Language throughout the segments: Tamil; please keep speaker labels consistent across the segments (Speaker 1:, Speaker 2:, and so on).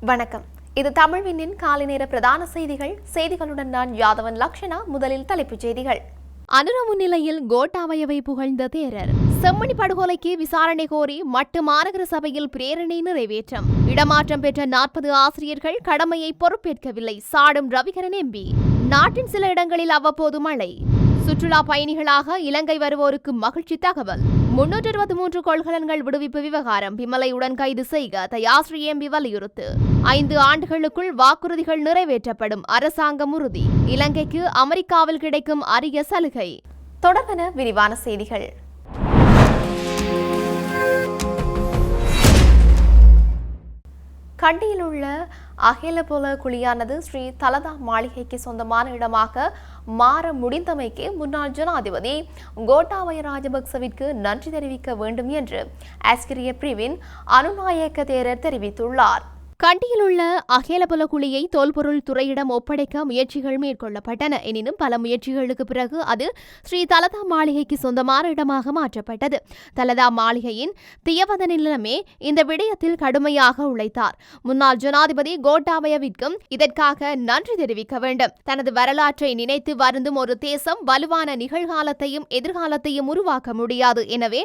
Speaker 1: வணக்கம். இது தமிழ்வினின் காலை நேர பிரதான செய்திகள். செய்திகளுடன் நான் யாதவன் லக்ஷனா முதலில் தலைப்புச் செய்திகள். அனுர முன்னிலையில் கோட்டாவயவை புகழ்ந்த தேரர். செம்மணி படுகொலைக்கு விசாரணை கோரி மட்டு மாநகர சபையில் பிரேரணை நிறைவேற்றம். இடமாற்றம் பெற்ற நாற்பது ஆசிரியர்கள் கடமையை பொறுப்பேற்கவில்லை. சாடும் ரவிகரன் எம்பி. நாட்டின் சில இடங்களில் அவ்வப்போது மழை. சுற்றுலா பயணிகளாக இலங்கை வருவோருக்கு மகிழ்ச்சி தகவல். முன்னூற்று இருபத்தி மூன்று கொள்கலன்கள் விடுவிப்பு விவகாரம். விமலையுடன் கைது செய்க. தயாஸ்ரீ எம்பி வலியுறுத்து. ஐந்து ஆண்டுகளுக்குள் வாக்குறுதிகள் நிறைவேற்றப்படும். அரசாங்கம் உறுதி. இலங்கைக்கு அமெரிக்காவில் கிடைக்கும் அரிய சலுகை. தொடர்பன விரிவான செய்திகள். கண்டியில் உள்ள அகிலபுல குழியானது ஸ்ரீ தலதா மாளிகைக்கு சொந்தமான இடமாக மாற முடிந்தமைக்கு முன்னாள் ஜனாதிபதி கோட்டாபய ராஜபக்சவிற்கு நன்றி தெரிவிக்க வேண்டும் என்று ஆஸ்கிரிய பிரிவின் அனுநாயக்க தேரர் தெரிவித்துள்ளார். கண்டியில் உள்ள அகேலபுல குழியை தொல்பொருள் துறையிடம் ஒப்படைக்க முயற்சிகள் மேற்கொள்ளப்பட்டன. எனினும் பல முயற்சிகளுக்கு பிறகு அது ஸ்ரீ தலதா மாளிகைக்கு சொந்தமான இடமாக மாற்றப்பட்டது. தலதா மாளிகையின் தியவத நிலமே இந்த விடயத்தில் கடுமையாக உழைத்தார். முன்னாள் ஜனாதிபதி கோட்டாபயவிற்கும் இதற்காக நன்றி தெரிவிக்க வேண்டும். தனது வரலாற்றை நினைத்து வருந்தும் ஒரு தேசம் வலுவான நிகழ்காலத்தையும் எதிர்காலத்தையும் உருவாக்க முடியாது. எனவே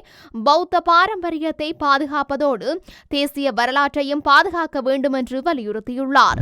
Speaker 1: பௌத்த பாரம்பரியத்தை பாதுகாப்பதோடு தேசிய வரலாற்றையும் பாதுகாக்க வேண்டும் என்று வலியுறுத்தியுள்ளார்.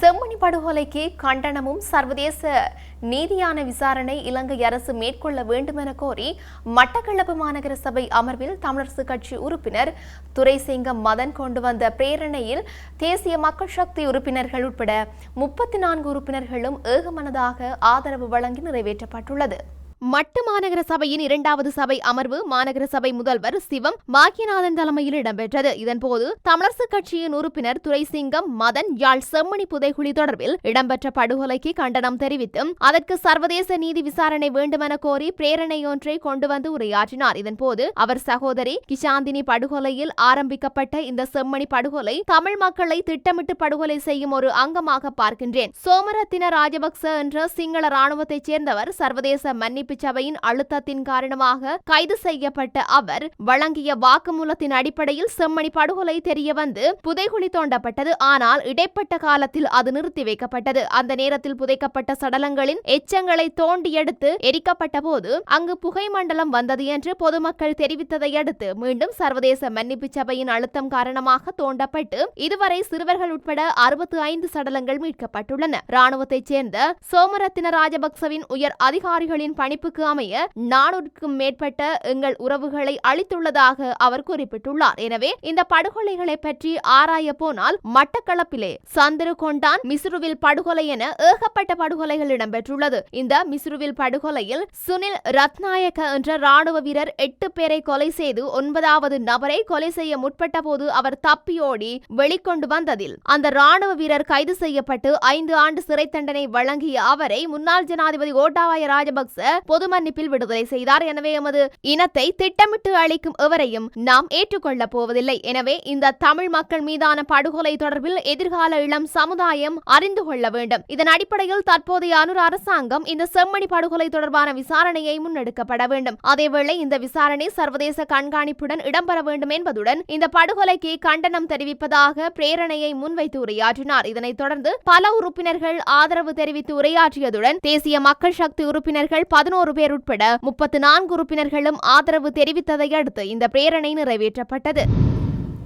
Speaker 1: செம்மணி படுகொலைக்கு கண்டனமும் சர்வதேச நீதியான விசாரணை இலங்கை அரசு மேற்கொள்ள வேண்டும் என கோரி மட்டக்களப்பு மாநகர சபை அமர்வில் தமிழரசு கட்சி உறுப்பினர் துரைசிங்கம் மதன் கொண்டு வந்த பிரேரணையில் தேசிய மக்கள் சக்தி உறுப்பினர்கள் உட்பட முப்பத்தி நான்கு உறுப்பினர்களும் ஏகமனதாக ஆதரவு வழங்கி நிறைவேற்றப்பட்டுள்ளது. மட்டு மாநகர சபையின் இரண்டாவது சபை அமர்வு மாநகர சபை முதல்வர் சிவம் பாக்கியநாதன் தலைமையில் இடம்பெற்றது. இதன்போது தமிழரசு கட்சியின் உறுப்பினர் துரைசிங்கம் மதன் யாழ் செம்மணி புதைகுழி தொடர்பில் இடம்பெற்ற படுகொலைக்கு கண்டனம் தெரிவித்தும் அதற்கு சர்வதேச நீதி விசாரணை வேண்டுமென கோரி பிரேரணையொன்றை கொண்டு வந்து உரையாற்றினார். இதன்போது அவர் சகோதரி கிஷாந்தினி படுகொலையில் ஆரம்பிக்கப்பட்ட இந்த செம்மணி படுகொலை தமிழ் மக்களை திட்டமிட்டு படுகொலை செய்யும் ஒரு அங்கமாக பார்க்கின்றேன். சோமரத்தின ராஜபக்ச என்ற சிங்கள ராணுவத்தைச் சேர்ந்தவர் சர்வதேச மன்னிப்பு மன்னிப்பு சபையின் அழுத்தத்தின் காரணமாக கைது செய்யப்பட்ட அவர் வழங்கிய வாக்குமூலத்தின் அடிப்படையில் செம்மணி படுகொலை தெரியவந்து புதைகுழி தோண்டப்பட்டது. ஆனால் இடைப்பட்ட காலத்தில் அது நிறுத்தி வைக்கப்பட்டது. அந்த நேரத்தில் புதைக்கப்பட்ட சடலங்களின் எச்சங்களை தோண்டி எடுத்து எரிக்கப்பட்ட போது அங்கு புகை மண்டலம் வந்தது என்று பொதுமக்கள் தெரிவித்ததை அடுத்து மீண்டும் சர்வதேச மன்னிப்பு சபையின் அழுத்தம் காரணமாக தோண்டப்பட்டு இதுவரை சிறுவர்கள் உட்பட அறுபத்தி ஐந்து சடலங்கள் மீட்கப்பட்டுள்ளன. ராணுவத்தைச் சேர்ந்த சோமரத்தின ராஜபக்சவின் உயர் அதிகாரிகளின் பணி பணிப்புக்கு அமைய நானூறுக்கும் மேற்பட்ட எங்கள் உறவுகளை அளித்துள்ளதாக அவர் குறிப்பிட்டுள்ளார். எனவே இந்த படுகொலைகளை பற்றி ஆராய போனால் மட்டக்களப்பிலே சந்திரு கொண்டான் மிஸ்ருவில் படுகொலை என ஏகப்பட்ட படுகொலைகள் இடம்பெற்றுள்ளது. இந்த மிசுருவில் படுகொலையில் சுனில் ரத்நாயக்க என்ற ராணுவ வீரர் எட்டு பேரை கொலை செய்து ஒன்பதாவது நபரை கொலை செய்ய முற்பட்ட போது அவர் தப்பியோடி வெளிக்கொண்டு வந்ததில் அந்த ராணுவ வீரர் கைது செய்யப்பட்டு ஐந்து ஆண்டு சிறை தண்டனை வழங்கிய அவரை முன்னாள் ஜனாதிபதி கோட்டாபாய ராஜபக்ச பொது மன்னிப்பில் விடுதலை செய்தார். எனவே எமது இனத்தை திட்டமிட்டு அளிக்கும் எவரையும் நாம் ஏற்றுக்கொள்ளப் போவதில்லை. எனவே இந்த தமிழ் மக்கள் மீதான படுகொலை தொடர்பில் எதிர்கால இளம் சமுதாயம் அறிந்து கொள்ள வேண்டும். இதன் அடிப்படையில் தற்போதைய அனுர் அரசாங்கம் இந்த செம்மணி படுகொலை தொடர்பான விசாரணையை முன்னெடுக்கப்பட வேண்டும். அதேவேளை இந்த விசாரணை சர்வதேச கண்காணிப்புடன் இடம்பெற வேண்டும் என்பதுடன் இந்த படுகொலைக்கு கண்டனம் தெரிவிப்பதாக பிரேரணையை முன்வைத்து உரையாற்றினார். இதனைத் தொடர்ந்து பல உறுப்பினர்கள் ஆதரவு தெரிவித்து உரையாற்றியதுடன் தேசிய மக்கள் சக்தி உறுப்பினர்கள் பதினோரு பேர் உட்பட முப்பத்தி நான்கு உறுப்பினர்களும் ஆதரவு தெரிவித்ததை அடுத்து இந்த பிரேரணை நிறைவேற்றப்பட்டது.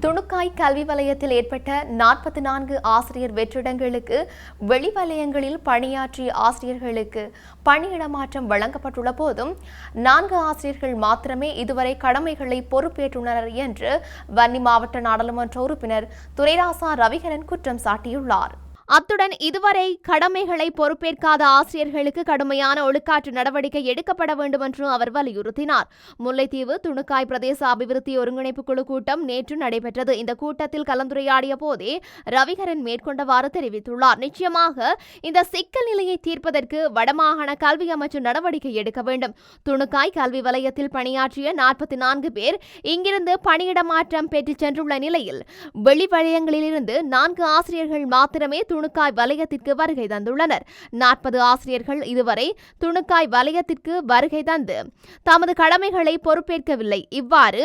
Speaker 1: துணுக்காய் கல்வி வலயத்தில் ஏற்பட்ட நாற்பத்தி நான்கு ஆசிரியர் வெற்றிடங்களுக்கு வெளிவலயங்களில் பணியாற்றிய ஆசிரியர்களுக்கு பணியிடமாற்றம் வழங்கப்பட்டுள்ள போதும் நான்கு ஆசிரியர்கள் மாத்திரமே இதுவரை கடமைகளை பொறுப்பேற்றுள்ளனர் என்று வன்னி மாவட்ட நாடாளுமன்ற உறுப்பினர் துரைராசா ரவிகரன் குற்றம் சாட்டியுள்ளார். அத்துடன் இதுவரை கடமைகளை பொறுப்பேற்காத ஆசிரியர்களுக்கு கடுமையான ஒழுக்காற்று நடவடிக்கை எடுக்கப்பட வேண்டும் என்று அவர் வலியுறுத்தினார். முல்லைத்தீவு துணுக்காய் பிரதேச அபிவிருத்தி ஒருங்கிணைப்பு குழு கூட்டம் நேற்று நடைபெற்றது. இந்த கூட்டத்தில் கலந்துரையாடிய போதே ரவிகரன் மேற்கொண்டவாறு தெரிவித்துள்ளார். நிச்சயமாக இந்த சிக்கல் நிலையை தீர்ப்பதற்கு வடமாகாண கல்வி அமைச்சு நடவடிக்கை எடுக்க வேண்டும். துணுக்காய் கல்வி வலயத்தில் பணியாற்றிய நாற்பத்தி நான்கு பேர் இங்கிருந்து பணியிட மாற்றம் பெற்று சென்றுள்ள நிலையில் வெளி வலயங்களிலிருந்து நான்கு ஆசிரியர்கள் மாத்திரமே துணு துணுக்காய் வலயத்திற்கு வருகை தந்துள்ளனர். நாற்பது ஆசிரியர்கள் இதுவரை துணுக்காய் வலயத்திற்கு வருகை தந்து தமது கடமைகளை பொறுப்பேற்கவில்லை. இவ்வாறு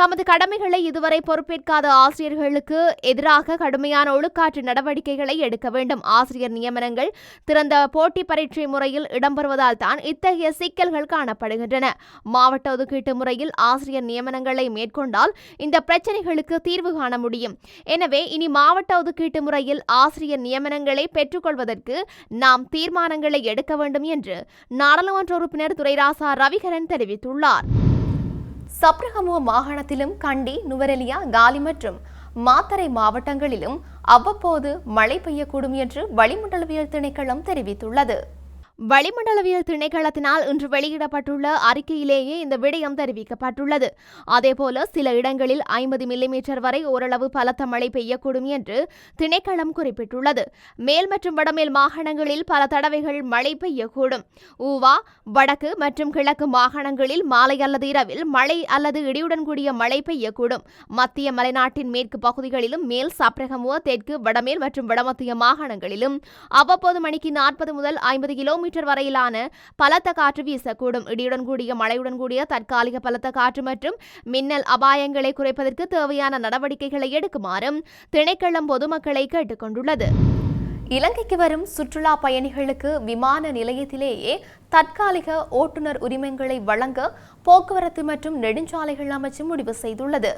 Speaker 1: தமது கடமைகளை இதுவரை பொறுப்பேற்காத ஆசிரியர்களுக்கு எதிராக கடுமையான ஒழுக்காற்று நடவடிக்கைகளை எடுக்க வேண்டும். ஆசிரியர் நியமனங்கள் திறந்த போட்டி பரீட்சை முறையில் இடம்பெறுவதால் தான் இத்தகைய சிக்கல்கள் காணப்படுகின்றன. மாவட்ட ஒதுக்கீட்டு முறையில் ஆசிரியர் நியமனங்களை மேற்கொண்டால் இந்த பிரச்சனைகளுக்கு தீர்வு காண முடியும். எனவே இனி மாவட்ட ஒதுக்கீட்டு முறையில் ஆசிரியர் நியமனங்களை பெற்றுக்கொள்வதற்கு நாம் தீர்மானங்களை எடுக்க வேண்டும் என்று நாடாளுமன்ற உறுப்பினர் துரைராசா ரவிகரன் தெரிவித்துள்ளார். சப்ரகமுவ மாகாணத்திலும் கண்டி நுவரெலியா காலி மற்றும் மாத்தரை மாவட்டங்களிலும் அவ்வப்போது மழை பெய்யக்கூடும் என்று வளிமண்டலவியல் திணைக்களம் தெரிவித்துள்ளது. வளிமண்டலவியல் திணைக்களத்தினால் இன்று வெளியிடப்பட்டுள்ள அறிக்கையிலேயே இந்த விடயம் தெரிவிக்கப்பட்டுள்ளது. அதேபோல சில இடங்களில் ஐம்பது மில்லிமீட்டர் வரை ஓரளவு பலத்த மழை பெய்யக்கூடும் என்று திணைக்களம் குறிப்பிட்டுள்ளது. மேல் மற்றும் வடமேல் மாகாணங்களில் பல தடவைகள் மழை பெய்யக்கூடும். ஊவா வடக்கு மற்றும் கிழக்கு மாகாணங்களில் மாலை அல்லது இரவில் மழை அல்லது இடியுடன் கூடிய மழை பெய்யக்கூடும். மத்திய மலைநாட்டின் மேற்கு பகுதிகளிலும் மேல் சப்ரகமுவ தெற்கு வடமேல் மற்றும் வடமத்திய மாகாணங்களிலும் அவ்வப்போது மணிக்கு நாற்பது முதல் ஐம்பது கிலோ கிலோமீட்டர் வரையிலான பலத்த காற்று வீசக்கூடும். இடியுடன் கூடிய மழையுடன் கூடிய தற்காலிக பலத்த காற்று மற்றும் மின்னல் அபாயங்களை குறைப்பதற்கு தேவையான நடவடிக்கைகளை எடுக்குமாறும் திணைக்களம் பொதுமக்களை கேட்டுக்கொண்டுள்ளது. இலங்கைக்கு வரும் சுற்றுலா பயணிகளுக்கு விமான நிலையத்திலேயே தற்காலிக ஓட்டுநர் உரிமங்களை வழங்க போக்குவரத்து மற்றும் நெடுஞ்சாலைகள் அமைச்சு முடிவு செய்துள்ளது.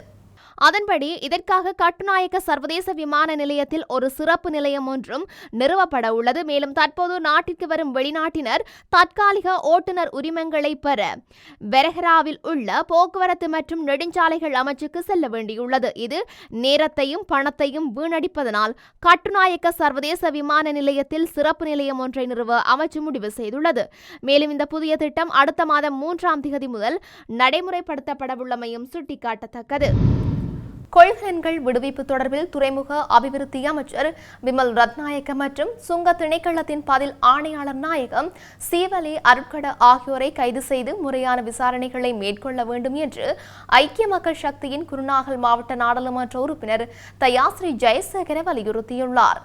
Speaker 1: அதன்படி இதற்காக கட்டுநாயக்க சர்வதேச விமான நிலையத்தில் ஒரு சிறப்பு நிலையம் ஒன்றும் நிறுவப்பட உள்ளது. மேலும் தற்போது நாட்டிற்கு வரும் வெளிநாட்டினர் தற்காலிக ஓட்டுநர் உரிமங்களை பெற வெரஹராவில் உள்ள போக்குவரத்து மற்றும் நெடுஞ்சாலைகள் அமைச்சுக்கு செல்ல வேண்டியுள்ளது. இது நேரத்தையும் பணத்தையும் வீணடிப்பதனால் கட்டுநாயக்க சர்வதேச விமான நிலையத்தில் சிறப்பு நிலையம் ஒன்றை நிறுவ அமைச்சு முடிவு செய்துள்ளது. மேலும் இந்த புதிய திட்டம் அடுத்த மாதம் மூன்றாம் திகதி முதல் நடைமுறைப்படுத்தப்படவுள்ளமையும் சுட்டிக்காட்டத்தக்கது. கொள்கலன்கள் விடுவிப்பு தொடர்பில் துறைமுக அபிவிருத்தி அமைச்சர் விமல் ரத்நாயக்க மற்றும் சுங்க திணைக்களத்தின் பதில் ஆணையாளர் நாயகம் சீவலி அருட்கட ஆகியோரை கைது செய்து முறையான விசாரணைகளை மேற்கொள்ள வேண்டும் என்று ஐக்கிய மக்கள் சக்தியின் குருநாகல் மாவட்ட நாடாளுமன்ற உறுப்பினர் தயாஸ்ரீ ஜெயசேகர வலியுறுத்தியுள்ளார்.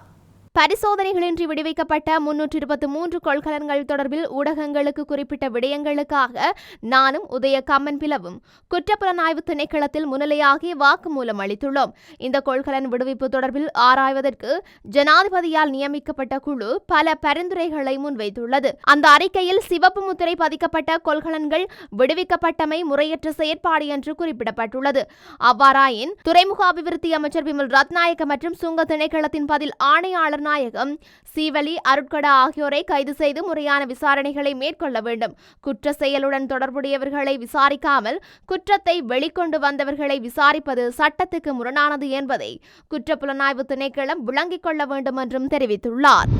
Speaker 1: பரிசோதனைகளின்றி விடுவிக்கப்பட்ட முன்னூற்றி இருபத்தி மூன்று கொள்கலன்கள் தொடர்பில் ஊடகங்களுக்கு குறிப்பிட்ட விடயங்களுக்காக நானும் உதய கம்மன் பிளவும் குற்றப்புலனாய்வு திணைக்களத்தில் முன்னிலையாகி வாக்குமூலம் அளித்துள்ளோம். இந்த கொள்கலன் விடுவிப்பு தொடர்பில் ஆராய்வதற்கு ஜனாதிபதியால் நியமிக்கப்பட்ட குழு பல பரிந்துரைகளை முன்வைத்துள்ளது. அந்த அறிக்கையில் சிவப்பு முத்திரை பதிக்கப்பட்ட கொள்கலன்கள் விடுவிக்கப்பட்டமை முறையற்ற செயற்பாடு என்று குறிப்பிடப்பட்டுள்ளது. அவ்வாறாயின் துறைமுக அபிவிருத்தி அமைச்சர் விமல் ரத்நாயக்க மற்றும் சுங்க திணைக்களத்தின் பதில் ஆணையாளர் நாயகம் சீவலி அருட்கடா ஆகியோரை கைது செய்து முறையான விசாரணைகளை மேற்கொள்ள வேண்டும். குற்ற செயலுடன் தொடர்புடையவர்களை விசாரிக்காமல் குற்றத்தை வெளிக்கொண்டு வந்தவர்களை விசாரிப்பது சட்டத்துக்கு முரணானது என்பதை குற்றப்புலனாய்வு திணைக்களம் விளங்கிக் கொள்ள வேண்டும் என்றும் தெரிவித்துள்ளார்.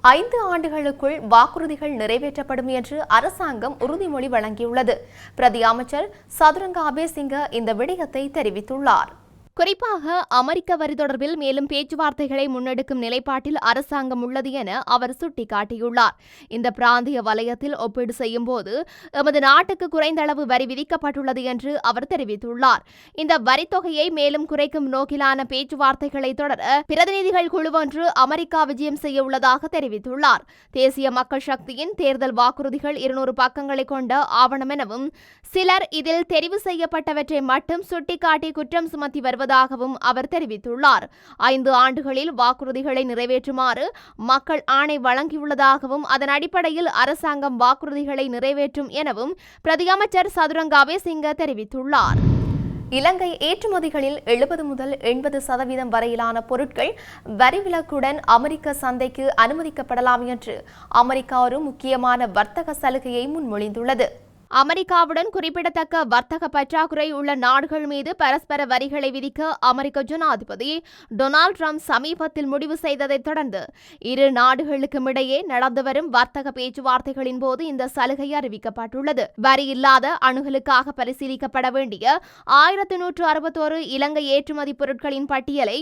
Speaker 1: ஐந்து ஆண்டுகளுக்குள் வாக்குறுதிகள் நிறைவேற்றப்படும் என்று அரசாங்கம் உறுதிமொழி வழங்கியுள்ளது. பிரதி அமைச்சர் சதுரங்க அபேசிங்க இந்த விடயத்தை தெரிவித்துள்ளார். குறிப்பாக அமெரிக்க வரி தொடர்பில் மேலும் பேச்சுவார்த்தைகளை முன்னெடுக்கும் நிலைப்பாட்டில் அரசாங்கம் உள்ளது என அவர் சுட்டிக்காட்டியுள்ளார். இந்த பிராந்திய வலயத்தில் ஒப்பீடு செய்யும் போது எமது நாட்டுக்கு குறைந்த அளவு வரி விதிக்கப்பட்டுள்ளது என்று அவர் தெரிவித்துள்ளார். இந்த வரித்தொகையை மேலும் குறைக்கும் நோக்கிலான பேச்சுவார்த்தைகளை தொடர பிரதிநிதிகள் குழுவொன்று அமெரிக்கா விஜயம் செய்ய உள்ளதாக தெரிவித்துள்ளார். தேசிய மக்கள் சக்தியின் தேர்தல் வாக்குறுதிகள் இருநூறு பக்கங்களை கொண்ட ஆவணம் எனவும் சிலர் இதில் தெரிவு செய்யப்பட்டவற்றை மட்டும் சுட்டிக்காட்டி குற்றம் சுமத்தி வருவதாகவும் அவர் தெரிவித்துள்ளார். ஐந்து ஆண்டுகளில் வாக்குறுதிகளை நிறைவேற்றுமாறு மக்கள் ஆணை வழங்கியுள்ளதாகவும் அதன் அடிப்படையில் அரசாங்கம் வாக்குறுதிகளை நிறைவேற்றும் எனவும் பிரதியமைச்சர் சதுரங்காவே சிங்க தெரிவித்துள்ளார். இலங்கை ஏற்றுமதிகளில் எழுபது முதல் எண்பது சதவீதம் வரையிலான பொருட்கள் வரி விலக்குடன் அமெரிக்க சந்தைக்கு அனுமதிக்கப்படலாம் என்று அமெரிக்கா ஒரு முக்கியமான வர்த்தக சலுகையை முன்மொழிந்துள்ளது. அமெரிக்காவுடன் குறிப்பிடத்தக்க வர்த்தக பற்றாக்குறை உள்ள நாடுகள் மீது பரஸ்பர வரிகளை விதிக்க அமெரிக்க ஜனாதிபதி டொனால்ட் ட்ரம்ப் சமீபத்தில் முடிவு செய்ததைத் தொடர்ந்து இரு நாடுகளுக்கும் இடையே நடந்து வரும் வர்த்தக பேச்சுவார்த்தைகளின் போது இந்த சலுகை அறிவிக்கப்பட்டுள்ளது. வரி இல்லாத அணுகலுக்காக பரிசீலிக்கப்பட வேண்டிய ஆயிரத்தி நூற்று அறுபத்தோரு இலங்கை ஏற்றுமதி பொருட்களின் பட்டியலை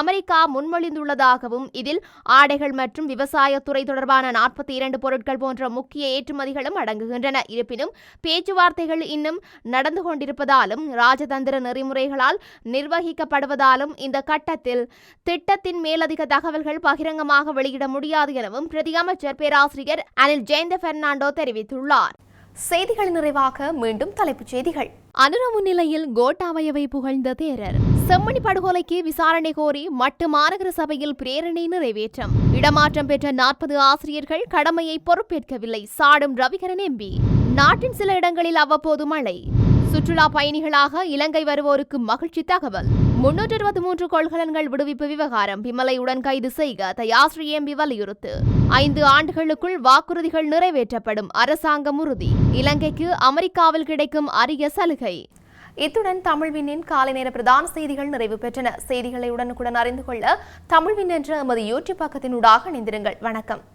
Speaker 1: அமெரிக்கா முன்மொழிந்துள்ளதாகவும் இதில் ஆடைகள் மற்றும் விவசாயத்துறை தொடர்பான நாற்பத்தி இரண்டு பொருட்கள் போன்ற முக்கிய ஏற்றுமதிகளும் அடங்குகின்றன. இருப்பினும் பேச்சுவார்த்தைகள் இன்னும் நடந்து கொண்டிருப்பதாலும் ராஜதந்திர நெறிமுறைகளால் நிர்வகிக்கப்படுவதாலும் இந்த கட்டத்தில் திட்டத்தின் மேலதிக தகவல்கள் பகிரங்கமாக வெளியிட முடியாது எனவும் பிரதி அமைச்சர் பேராசிரியர் அனில் ஜெயந்த பெர்னாண்டோ தெரிவித்துள்ளார். செய்திகள் நிறைவாக மீண்டும் தலைப்புச் செய்திகள். அனுர முன்னிலையில் கோட்டாபயவை புகழ்ந்த தேரர். செம்மணி படுகொலைக்கு விசாரணை கோரி மட்டு மாநகர சபையில் பிரேரணை நிறைவேற்றம். இடமாற்றம் பெற்ற நாற்பது ஆசிரியர்கள் கடமையை பொறுப்பேற்கவில்லை. சாடும் ரவிகரன் எம்பி. நாட்டின் சில இடங்களில் அவ்வப்போது மழை. சுற்றுலா பயணிகளாக இலங்கை வருவோருக்கு மகிழ்ச்சி தகவல். முன்னூற்று இருபத்தி மூன்று கொள்கலன்கள் விடுவிப்பு விவகாரம். விமலையுடன் கைது செய்க தயாஸ்ரீ எம்பி வலியுறுத்து. ஐந்து ஆண்டுகளுக்குள் வாக்குறுதிகள் நிறைவேற்றப்படும். அரசாங்கம் உறுதி. இலங்கைக்கு அமெரிக்காவில் கிடைக்கும் அரிய சலுகை. இத்துடன் தமிழ்வினின் காலை நேர பிரதான செய்திகள் நிறைவு பெற்றன. செய்திகளை உடனுக்குடன் அறிந்து கொள்ள தமிழ்வின் என்ற எமது யூடியூப் பக்கத்தினூடாக இணைந்திருங்கள். வணக்கம்.